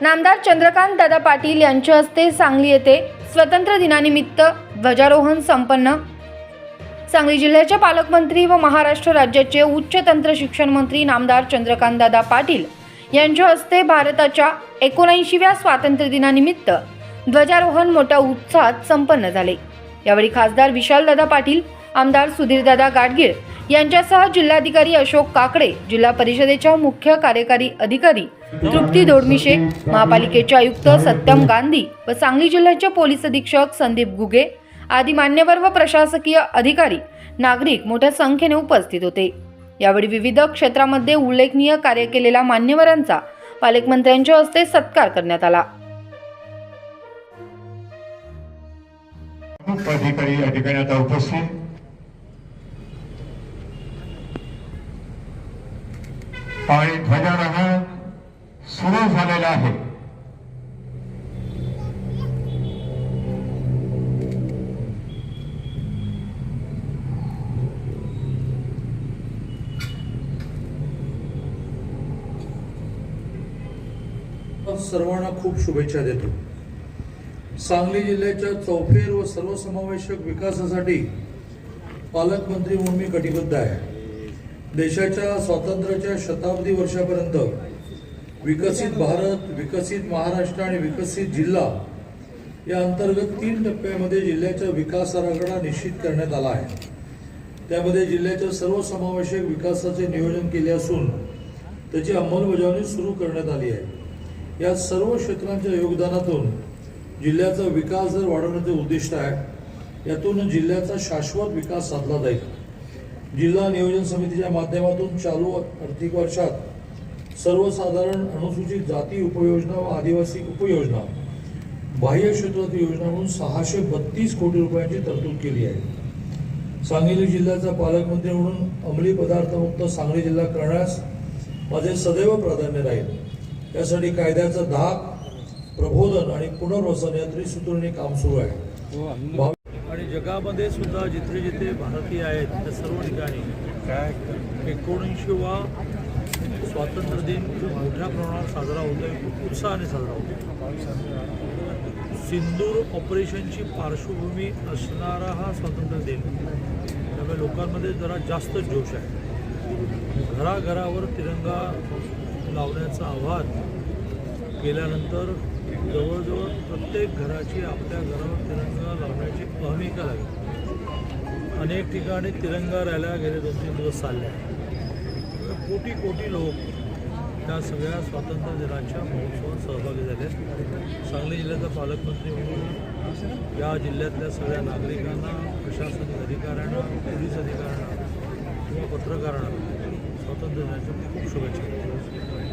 नामदार चंद्रकांत दादा पाटील यांच्या हस्ते सांगली येथे स्वतंत्र दिनानिमित्त ध्वजारोहण संपन्न. सांगली जिल्ह्याचे पालकमंत्री व महाराष्ट्र राज्याचे उच्च तंत्र शिक्षण मंत्री नामदार चंद्रकांत दादा पाटील यांच्या हस्ते भारताच्या एकोणऐंशीव्या स्वातंत्र्य दिनानिमित्त ध्वजारोहण मोठ्या उत्साहात संपन्न झाले. यावेळी खासदार विशालदादा पाटील आमदार सुधीरदादा गाडगीळ यांच्यासह जिल्हाधिकारी अशोक काकडे जिल्हा परिषदेच्या मुख्य कार्यकारी अधिकारी तृप्ती दोडमिशे महापालिकेचे आयुक्त सत्यम गांधी व सांगली जिल्ह्याचे पोलीस अधीक्षक संदीप गुगे आदी मान्यवर व प्रशासकीय अधिकारी नागरिक मोठ्या संख्येने उपस्थित होते. यावेळी विविध क्षेत्रामध्ये उल्लेखनीय कार्य केलेल्या मान्यवरांचा पालकमंत्र्यांच्या हस्ते सत्कार करण्यात आला. अधिकारी या ठिकाणी आता उपस्थित आणि ध्वजारोहण सुरू झालेलं आहे. सर्वांना खूप शुभेच्छा देतो. सांगली जिल्ह्याच्या चौफेर व सर्वसमावेशक विकासासाठी पालकमंत्री म्हणून मी कटिबद्ध आहे. देशाच्या स्वातंत्र्याच्या शताब्दी वर्षापर्यंत विकसित भारत विकसित महाराष्ट्र आणि विकसित जिल्हा या अंतर्गत तीन टप्प्यामध्ये जिल्ह्याचा विकास आराखडा निश्चित करण्यात आला आहे. त्यामध्ये जिल्ह्याच्या सर्वसमावेशक विकासाचे नियोजन केले असून त्याची अंमलबजावणी सुरू करण्यात आली आहे. या सर्व क्षेत्रांच्या योगदानातून जिल्ह्याचा विकास दर वाढवण्याचे उद्दिष्ट आहे. यातून जिल्ह्याचा शाश्वत विकास साधला जाईल. जिल्हा नियोजन समितीच्या माध्यमातून चालू आर्थिक वर्षात सर्वसाधारण अनुसूचित जाती उपयोजना व आदिवासी उपयोजना बाह्य क्षेत्रातील योजना म्हणून सहाशे बत्तीस कोटी रुपयांची तरतूद केली आहे. सांगली जिल्ह्याचा पालकमंत्री म्हणून अंमली पदार्थमुक्त सांगली जिल्हा करण्यास माझे सदैव प्राधान्य राहील. यासाठी कायद्याचा धाक प्रबोधन आणि पुनर्वसन या त्रिसूत्रीने काम सुरू आहे. भावी- आणि जगामध्ये सुद्धा जिथे जिथे भारतीय आहेत त्या सर्व ठिकाणी एकोणऐंशीवा स्वातंत्र्य दिन खूप मोठ्या प्रमाणावर साजरा होतोय खूप उत्साहाने साजरा होतो सिंदूर ऑपरेशनची पार्श्वभूमी असणारा हा स्वातंत्र्य दिन त्यामुळे लोकांमध्ये जरा जास्त जोश आहे. घराघरावर तिरंगा लावण्याचं आव्हान केल्यानंतर जवळजवळ प्रत्येक घराची आपल्या घरावर तिरंगा भूमिका लागेल अनेक ठिकाणी तिरंगा रॅल्या गेले दोन तीन दिवस चालल्या. कोटी कोटी लोक त्या सगळ्या स्वातंत्र्य दिनाच्या महोत्सवात सहभागी झाले. सांगली जिल्ह्याचा पालकमंत्री म्हणून या जिल्ह्यातल्या सगळ्या नागरिकांना प्रशासनिक अधिकाऱ्यांना पोलीस अधिकाऱ्यांना किंवा पत्रकारांना स्वातंत्र्य दिनाच्या खूप शुभेच्छा.